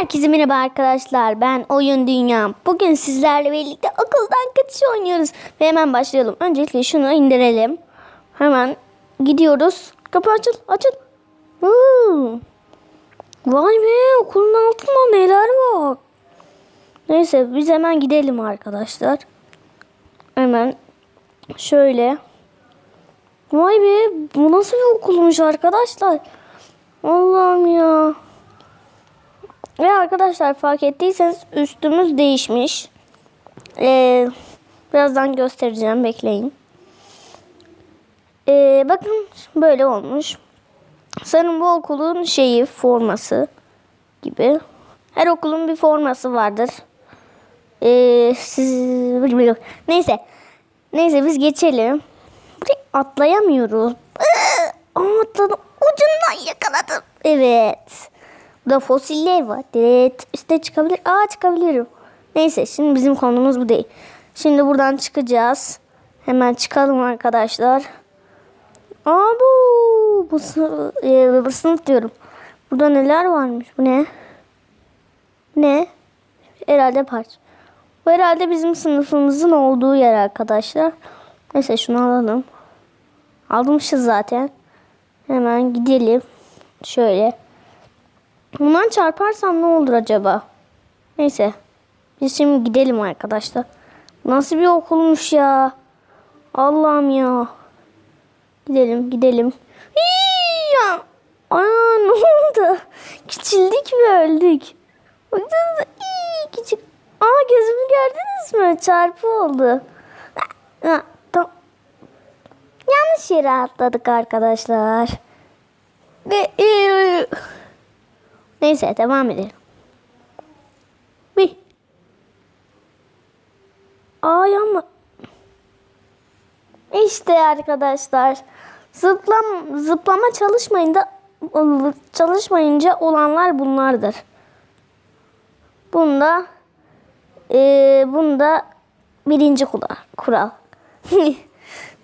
Herkese merhaba arkadaşlar. Ben Oyun Dünyam. Bugün sizlerle birlikte okuldan kaçış oynuyoruz. Ve hemen başlayalım. Öncelikle şunu indirelim. Hemen gidiyoruz. Kapı açıl, açıl. Huu. Vay be okulun altında neler var. Neyse biz hemen gidelim arkadaşlar. Hemen şöyle. Vay be bu nasıl bir okulmuş arkadaşlar. Allah'ım ya. Ve arkadaşlar fark ettiyseniz üstümüz değişmiş. Ee, birazdan göstereceğim bekleyin. Ee, bakın böyle olmuş. Sanırım bu okulun şeyi forması gibi. Her okulun bir forması vardır. Ee, siz neyse. Neyse biz geçelim. Atlayamıyoruz. Aa, atladım. Ucundan yakaladım. Evet. Burada fosiller var. Evet. Üste çıkabilir. Aa çıkabilirim. Neyse şimdi bizim konumuz bu değil. Şimdi buradan çıkacağız. Hemen çıkalım arkadaşlar. Aa bu. Bu, sı- e, bu sınıf diyorum. Burada neler varmış? Bu ne? Ne? Herhalde parç. Bu herhalde bizim sınıfımızın olduğu yer arkadaşlar. Neyse şunu alalım. Almışız zaten. Hemen gidelim. Şöyle. Bundan çarparsam ne olur acaba? Neyse. Biz şimdi gidelim arkadaşlar. Nasıl bir okulmuş ya? Allah'ım ya. Gidelim gidelim. Hii ya. Aa ne oldu? Küçüldük mü öldük? Baksanıza iyi küçük. Aa gözümü gördünüz mü? Çarpı oldu. Yanlış yere atladık arkadaşlar. Ve Neyse devam edelim. Bir. Aa yanma. İşte arkadaşlar. Zıplam, zıplama çalışmayınca, çalışmayınca olanlar bunlardır. Bunda eee bunda birinci kural. kural.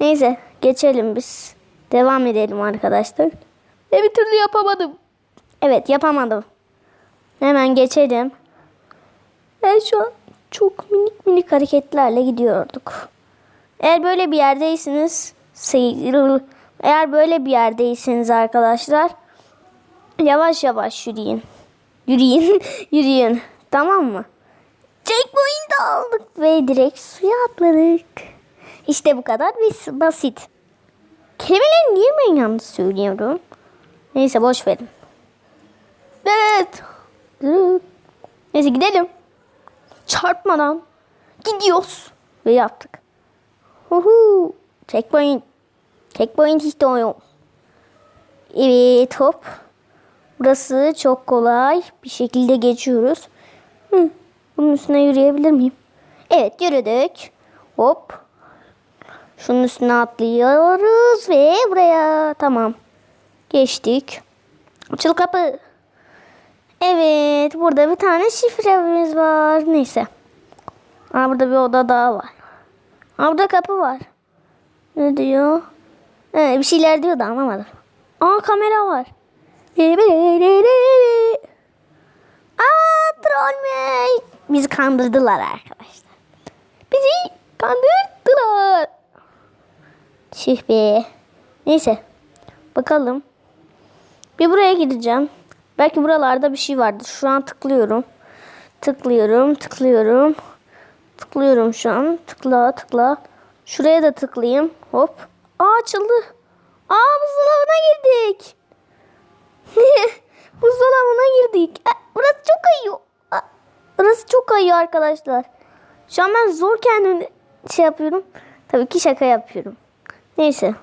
Neyse geçelim biz. Devam edelim arkadaşlar. Ve bir türlü yapamadım. Evet yapamadım. Hemen geçelim. Ve şu an çok minik minik hareketlerle gidiyorduk. Eğer böyle bir yerdeyseniz seyir- eğer böyle bir yerdeyseniz arkadaşlar yavaş yavaş yürüyün. Yürüyün, yürüyün. Tamam mı? Checkpoint aldık ve direkt suya atladık. İşte bu kadar bas- basit. Kelimeleri niye ben yanlış söylüyorum? Neyse boş verin. Evet. Neyse gidelim. Çarpmadan gidiyoruz. Ve yaptık. Uhu. Checkpoint. Checkpoint istiyorum. Evet hop. Burası çok kolay. Bir şekilde geçiyoruz. Hı. Bunun üstüne yürüyebilir miyim? Evet yürüdük. Hop. Şunun üstüne atlıyoruz ve buraya tamam. Geçtik. Açıl kapı. Evet, burada bir tane şifremiz var. Neyse. Aa, burada bir oda daha var. Aa, burada kapı var. Ne diyor? Ee, bir şeyler diyor da anlamadım. Aa, kamera var. Aa, troll Bizi kandırdılar arkadaşlar. Bizi kandırdılar. Tüh be. Neyse. Bakalım. Bir buraya gideceğim. Belki buralarda bir şey vardır. Şu an tıklıyorum. Tıklıyorum, tıklıyorum. Tıklıyorum şu an. Tıkla, tıkla. Şuraya da tıklayayım. Hop. Aa açıldı. Aa buzdolabına girdik. buzdolabına girdik. Aa, burası çok kayıyor. Aa, burası çok kayıyor arkadaşlar. Şu an ben zor kendimi şey yapıyorum. Tabii ki şaka yapıyorum. Neyse.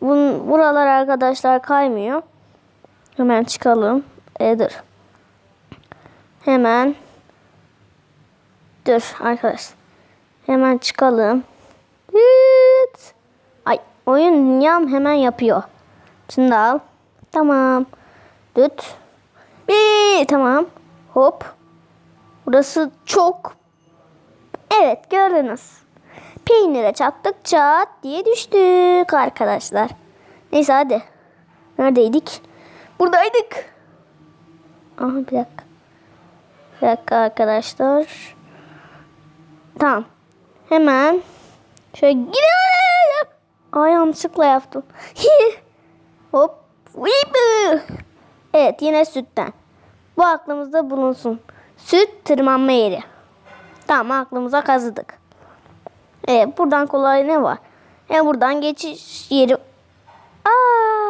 Bun, buralar arkadaşlar kaymıyor. Hemen çıkalım. E, dur. Hemen. Dur arkadaşlar. Hemen çıkalım. Hıt. Ay oyun dünyam hemen yapıyor. Da al. Tamam. Düt. Bir tamam. Hop. Burası çok. Evet gördünüz. Peynire çattık çat diye düştük arkadaşlar. Neyse hadi. Neredeydik? Buradaydık. Aha bir dakika. Bir dakika arkadaşlar. Tamam. Hemen şöyle gidelim. Ay yanlışlıkla yaptım. Hop. Evet yine sütten. Bu aklımızda bulunsun. Süt tırmanma yeri. Tamam aklımıza kazıdık. Evet buradan kolay ne var? Hem buradan geçiş yeri. Aa.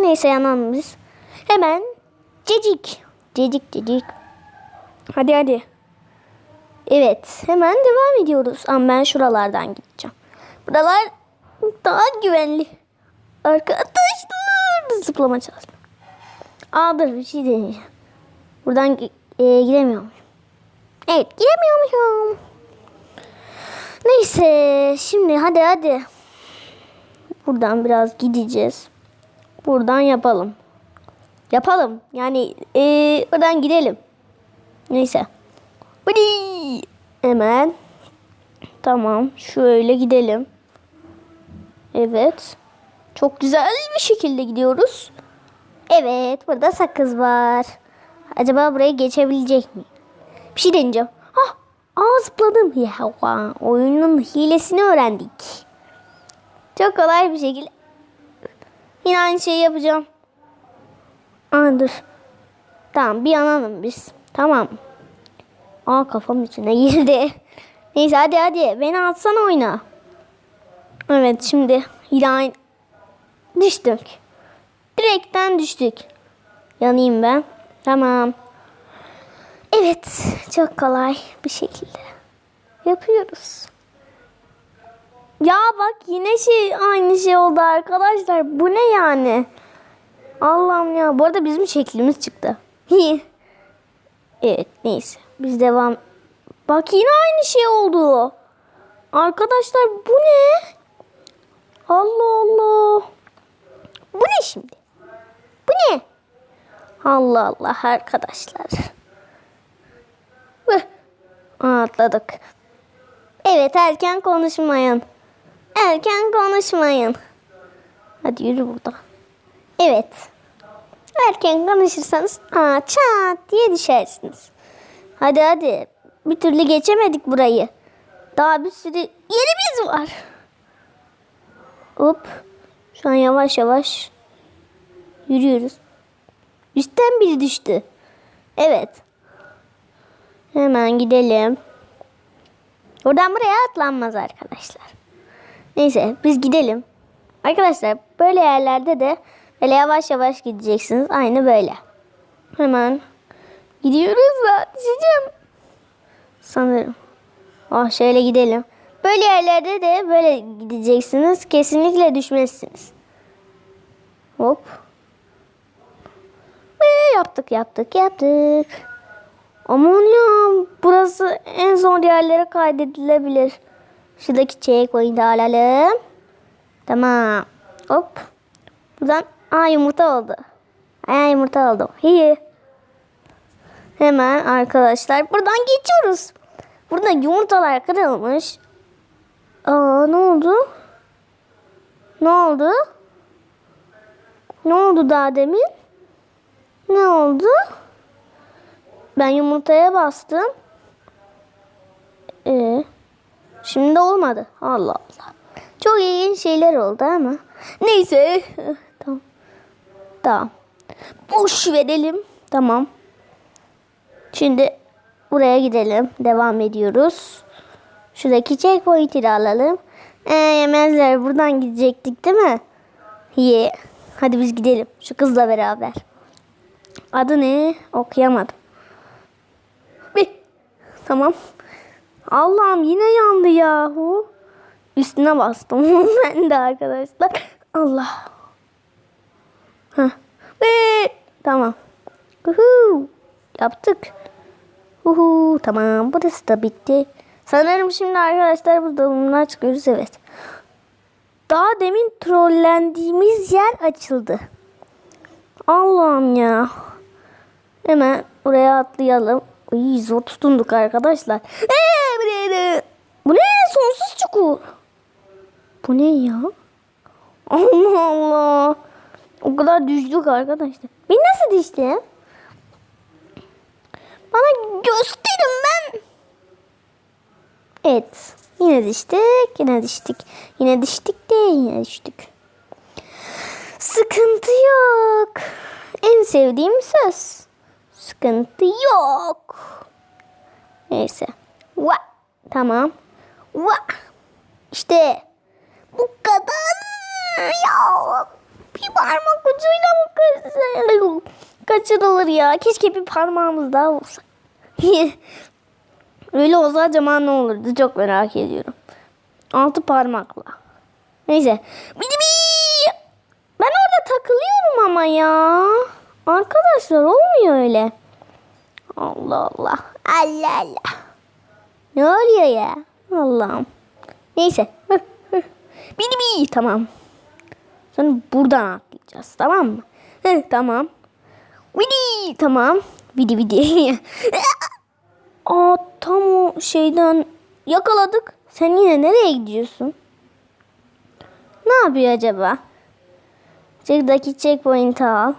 Neyse yanan biz. Hemen cecik. Cecik cecik. Hadi hadi. Evet hemen devam ediyoruz. Ama ben şuralardan gideceğim. Buralar daha güvenli. Arkadaşlar zıplama çalışma. Aa dur bir şey deneyeceğim. Buradan e, gidemiyorum. Evet gidemiyormuşum. Neyse şimdi hadi hadi. Buradan biraz gideceğiz. Buradan yapalım. Yapalım. Yani e, oradan gidelim. Neyse. Hadi. Hemen. Tamam. Şöyle gidelim. Evet. Çok güzel bir şekilde gidiyoruz. Evet. Burada sakız var. Acaba buraya geçebilecek miyim? Bir şey deneyeceğim. Hah. Aa zıpladım. Ya, oyunun hilesini öğrendik. Çok kolay bir şekilde. Yine aynı şeyi yapacağım. Aa dur. Tamam bir yanalım biz. Tamam. Aa kafam içine girdi. Neyse hadi hadi beni atsana oyna. Evet şimdi yine aynı. Düştük. Direkten düştük. Yanayım ben. Tamam. Evet çok kolay bir şekilde yapıyoruz. Ya bak yine şey aynı şey oldu arkadaşlar. Bu ne yani? Allah'ım ya. Bu arada bizim şeklimiz çıktı. evet neyse. Biz devam. Bak yine aynı şey oldu. Arkadaşlar bu ne? Allah Allah. Bu ne şimdi? Bu ne? Allah Allah arkadaşlar. Atladık. Evet erken konuşmayın. Erken konuşmayın. Hadi yürü burada. Evet. Erken konuşursanız aa, çat diye düşersiniz. Hadi hadi. Bir türlü geçemedik burayı. Daha bir sürü yerimiz var. Hop. Şu an yavaş yavaş yürüyoruz. Üstten biri düştü. Evet. Hemen gidelim. Oradan buraya atlanmaz arkadaşlar. Neyse biz gidelim. Arkadaşlar böyle yerlerde de böyle yavaş yavaş gideceksiniz. Aynı böyle. Hemen gidiyoruz da düşeceğim. Sanırım. Oh şöyle gidelim. Böyle yerlerde de böyle gideceksiniz. Kesinlikle düşmezsiniz. Hop. Ve yaptık yaptık yaptık. Aman ya burası en son yerlere kaydedilebilir. Şuradaki checkpoint'i alalım. Tamam. Hop. Buradan aa yumurta oldu. Aa yumurta oldu. Hi. Hemen arkadaşlar buradan geçiyoruz. Burada yumurtalar kırılmış. Aa ne oldu? Ne oldu? Ne oldu daha demin? Ne oldu? Ben yumurtaya bastım. Ee, şimdi olmadı. Allah Allah. Çok ilginç şeyler oldu ama. Neyse. tamam. Tamam. Boş verelim. Tamam. Şimdi buraya gidelim. Devam ediyoruz. Şuradaki checkpoint'i de alalım. Ee, yemezler. Buradan gidecektik değil mi? Ye. Hadi biz gidelim. Şu kızla beraber. Adı ne? Okuyamadım. Bir. Tamam. Allah'ım yine yandı yahu. Üstüne bastım ben de arkadaşlar. Allah. Heh. Tamam. Uhu. Yaptık. Uhu. Tamam. Burası da bitti. Sanırım şimdi arkadaşlar burada bunlar çıkıyoruz. Evet. Daha demin trollendiğimiz yer açıldı. Allah'ım ya. Hemen buraya atlayalım. Ay zor tutunduk arkadaşlar. Ee, ne? Sonsuz çukur. Bu ne ya? Allah Allah. O kadar düştük arkadaşlar. Ben nasıl düştüm? Bana gösterin ben. Evet. Yine düştük. Yine düştük. Yine düştük de yine düştük. Sıkıntı yok. En sevdiğim söz. Sıkıntı yok. Neyse. Va. Tamam. Va. İşte. Bu kadar. Ya. Bir parmak ucuyla mı kaçırılır? Kaçırılır ya. Keşke bir parmağımız daha olsa. Öyle olsa acaba ne olurdu? Çok merak ediyorum. Altı parmakla. Neyse. Ben orada takılıyorum ama ya. Arkadaşlar olmuyor öyle. Allah Allah. Allah Allah. Ne oluyor ya? Allah'ım. Neyse. Bidi bi! Tamam. Sonra buradan atlayacağız. Tamam mı? Tamam. Vidi! Tamam. Vidi vidi. Aa tam o şeyden yakaladık. Sen yine nereye gidiyorsun? Ne yapıyor acaba? Şuradaki checkpoint'i al.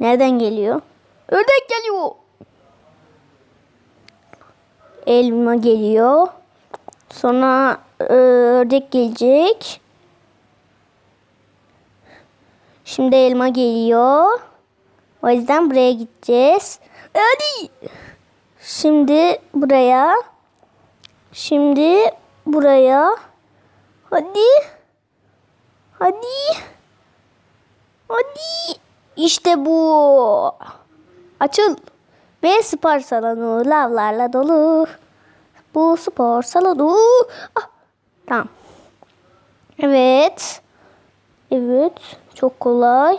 Nereden geliyor? Ördek geliyor. Elma geliyor. Sonra e, ördek gelecek. Şimdi elma geliyor. O yüzden buraya gideceğiz. Hadi. Şimdi buraya. Şimdi buraya. Hadi. Hadi. Hadi. İşte bu. Açıl. Ve spor salonu lavlarla dolu. Bu spor salonu. Ah. Tamam. Evet. Evet. Çok kolay.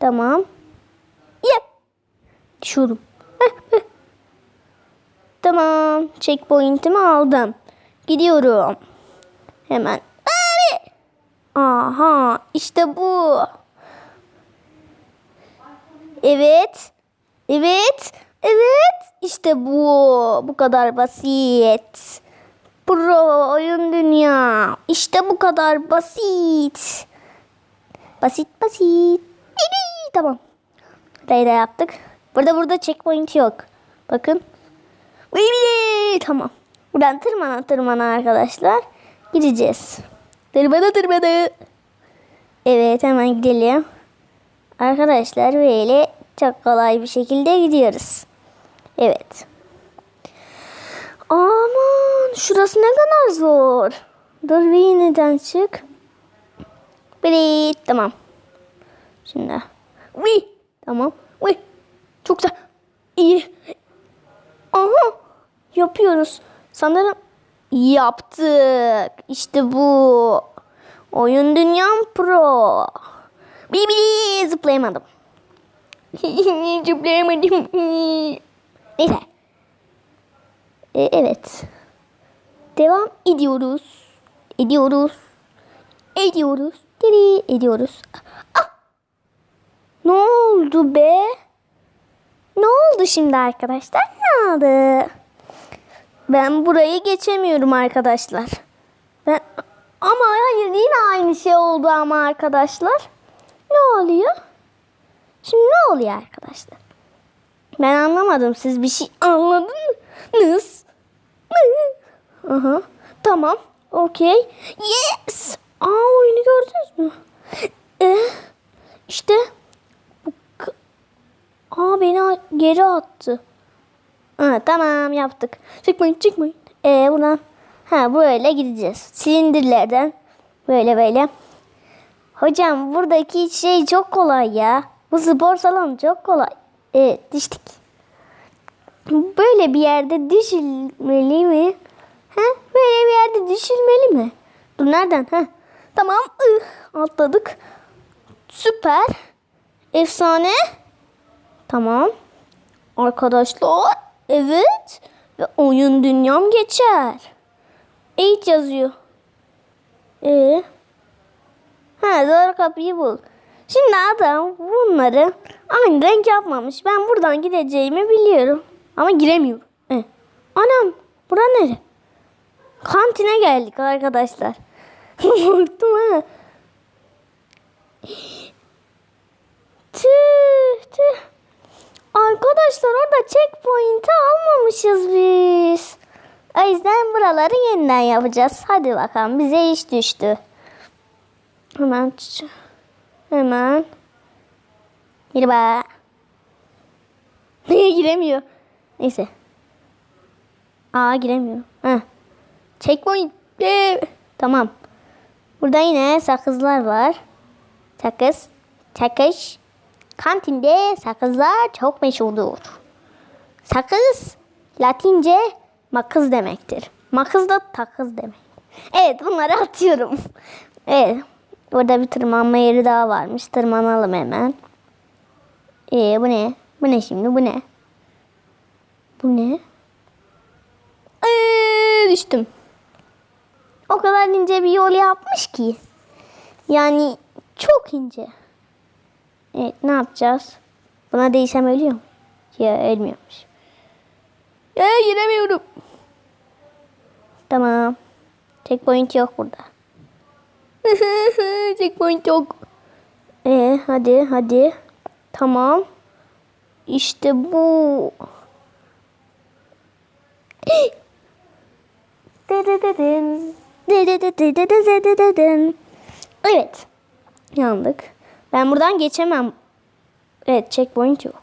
Tamam. Yep. Düşüyorum. Tamam. Checkpoint'imi aldım. Gidiyorum. Hemen. Abi. Aha. işte bu. Evet. Evet. Evet. İşte bu. Bu kadar basit. Pro oyun dünya. İşte bu kadar basit. Basit basit. Bili. Tamam. Burayı da yaptık. Burada burada checkpoint yok. Bakın. Bili. Tamam. Buradan tırmana tırmana arkadaşlar. Gideceğiz. Tırmana tırmana. Evet hemen gidelim. Arkadaşlar böyle çok kolay bir şekilde gidiyoruz. Evet. Aman şurası ne kadar zor. Dur bir yeniden çık. Bili tamam. Şimdi. Wi tamam. Wi çok güzel. İyi. Aha yapıyoruz. Sanırım yaptık. İşte bu. Oyun Dünyam Pro. Bili bili zıplayamadım. zıplayamadım. Neyse. E, evet. Devam ediyoruz. Ediyoruz. Ediyoruz. Diri ediyoruz. Ah! Ne oldu be? Ne oldu şimdi arkadaşlar? Ne oldu? Ben burayı geçemiyorum arkadaşlar. Ben ama hayır yine aynı şey oldu ama arkadaşlar. Ne oluyor? Şimdi ne oluyor arkadaşlar? Ben anlamadım. Siz bir şey anladınız mı? Aha. Tamam. Okey. Yes. Aa oyunu gördünüz mü? Ee, işte Aa beni geri attı. Ha, tamam yaptık. Çıkmayın çıkmayın. Ee buradan ha böyle gideceğiz. Silindirlerden böyle böyle. Hocam buradaki şey çok kolay ya. Bu spor salonu çok kolay. Evet düştük. Böyle bir yerde düşülmeli mi? Ha? Böyle bir yerde düşülmeli mi? Dur nereden? Ha? Tamam. ıh, atladık. Süper. Efsane. Tamam. Arkadaşlar. Evet. Ve oyun dünyam geçer. Eight yazıyor. Ee? Ha doğru kapıyı bul. Şimdi adam bunları aynı renk yapmamış. Ben buradan gideceğimi biliyorum. Ama giremiyorum. E. Anam bura nere? Kantine geldik arkadaşlar. Korktum ha. Tüh tüh. Arkadaşlar orada checkpoint'i almamışız biz. O yüzden buraları yeniden yapacağız. Hadi bakalım bize iş düştü. Hemen hemen. Merhaba. giremiyor. Neyse. Aa giremiyorum. Heh. Checkpoint. Tamam. Burada yine sakızlar var. Sakız. Sakız. Kantinde sakızlar çok meşhurdur. Sakız Latince makız demektir. Makız da takız demek. Evet bunları atıyorum. Evet. Burada bir tırmanma yeri daha varmış. Tırmanalım hemen. Ee, bu ne? Bu ne şimdi? Bu ne? Bu ne? Ee, düştüm. O kadar ince bir yol yapmış ki. Yani çok ince. Evet ne yapacağız? Buna değsem ölüyor mu? Ya ölmüyormuş. Ya giremiyorum. Tamam. Checkpoint yok burada. Checkpoint yok. Ee, hadi hadi. Tamam. İşte bu. Evet. Yandık. Ben buradan geçemem. Evet checkpoint yok.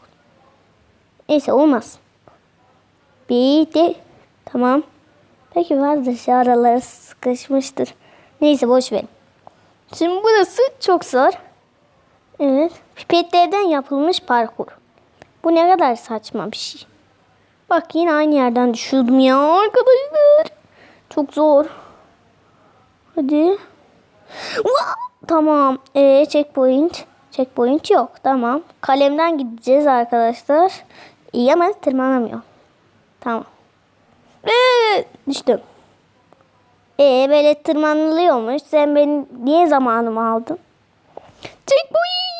Neyse olmaz. Bitti. Tamam. Peki vardır ya araları sıkışmıştır. Neyse boş verin. Şimdi burası çok zor. Evet. Pipetlerden yapılmış parkur. Bu ne kadar saçma bir şey. Bak yine aynı yerden düşürdüm ya arkadaşlar. Çok zor. Hadi. Tamam. Ee, checkpoint. Checkpoint yok. Tamam. Kalemden gideceğiz arkadaşlar. İyi ama tırmanamıyor. Tamam. Ee, düştüm. Ee, böyle tırmanılıyormuş. Sen benim niye zamanımı aldın? Checkpoint.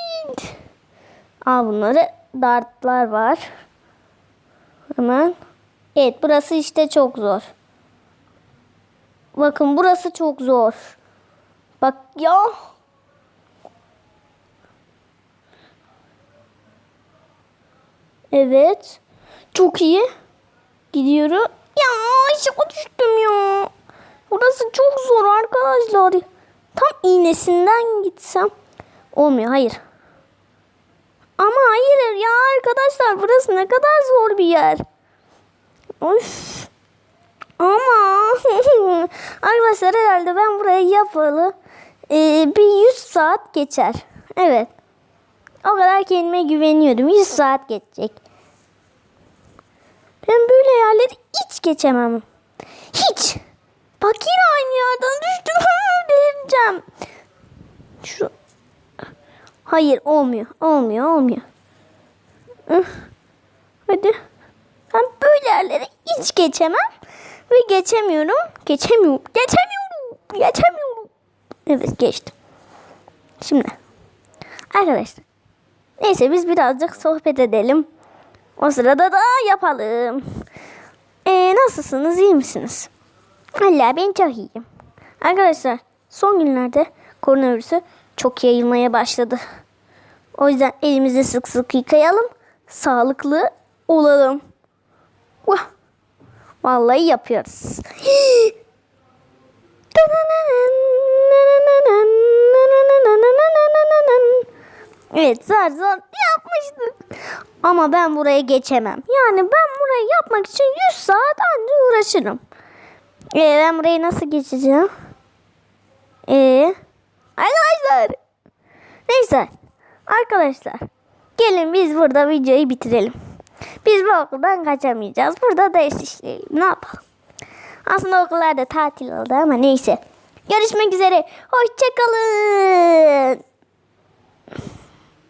Al bunları. Dartlar var. Hemen. Evet burası işte çok zor. Bakın burası çok zor. Bak ya. Evet. Çok iyi. Gidiyorum. Ya aşağı düştüm ya. Burası çok zor arkadaşlar. Tam iğnesinden gitsem. Olmuyor hayır. Ama hayır ya arkadaşlar burası ne kadar zor bir yer. Of. Ama arkadaşlar herhalde ben burayı yapalı ee, bir 100 saat geçer. Evet. O kadar kendime güveniyorum. 100 saat geçecek. Ben böyle yerleri hiç geçemem. Hiç. Bak yine aynı yerden düştüm. Delireceğim. Şu. Hayır olmuyor. Olmuyor olmuyor. Hadi. Ben böyle yerleri hiç geçemem. Ve geçemiyorum. Geçemiyorum. Geçemiyorum. Geçemiyorum. Evet geçtim. Şimdi. Arkadaşlar. Neyse biz birazcık sohbet edelim. O sırada da yapalım. Ee, nasılsınız? iyi misiniz? Valla ben çok iyiyim. Arkadaşlar son günlerde koronavirüsü çok yayılmaya başladı. O yüzden elimizi sık sık yıkayalım. Sağlıklı olalım. Vallahi yapıyoruz. Evet zar zor yapmıştık. Ama ben buraya geçemem. Yani ben burayı yapmak için 100 saat anca uğraşırım. Ee, ben burayı nasıl geçeceğim? Ee. Neyse. Arkadaşlar. Gelin biz burada videoyu bitirelim. Biz bu okuldan kaçamayacağız. Burada ders işleyelim. Ne yapalım? Aslında okullarda tatil oldu ama neyse. Görüşmek üzere. Hoşçakalın.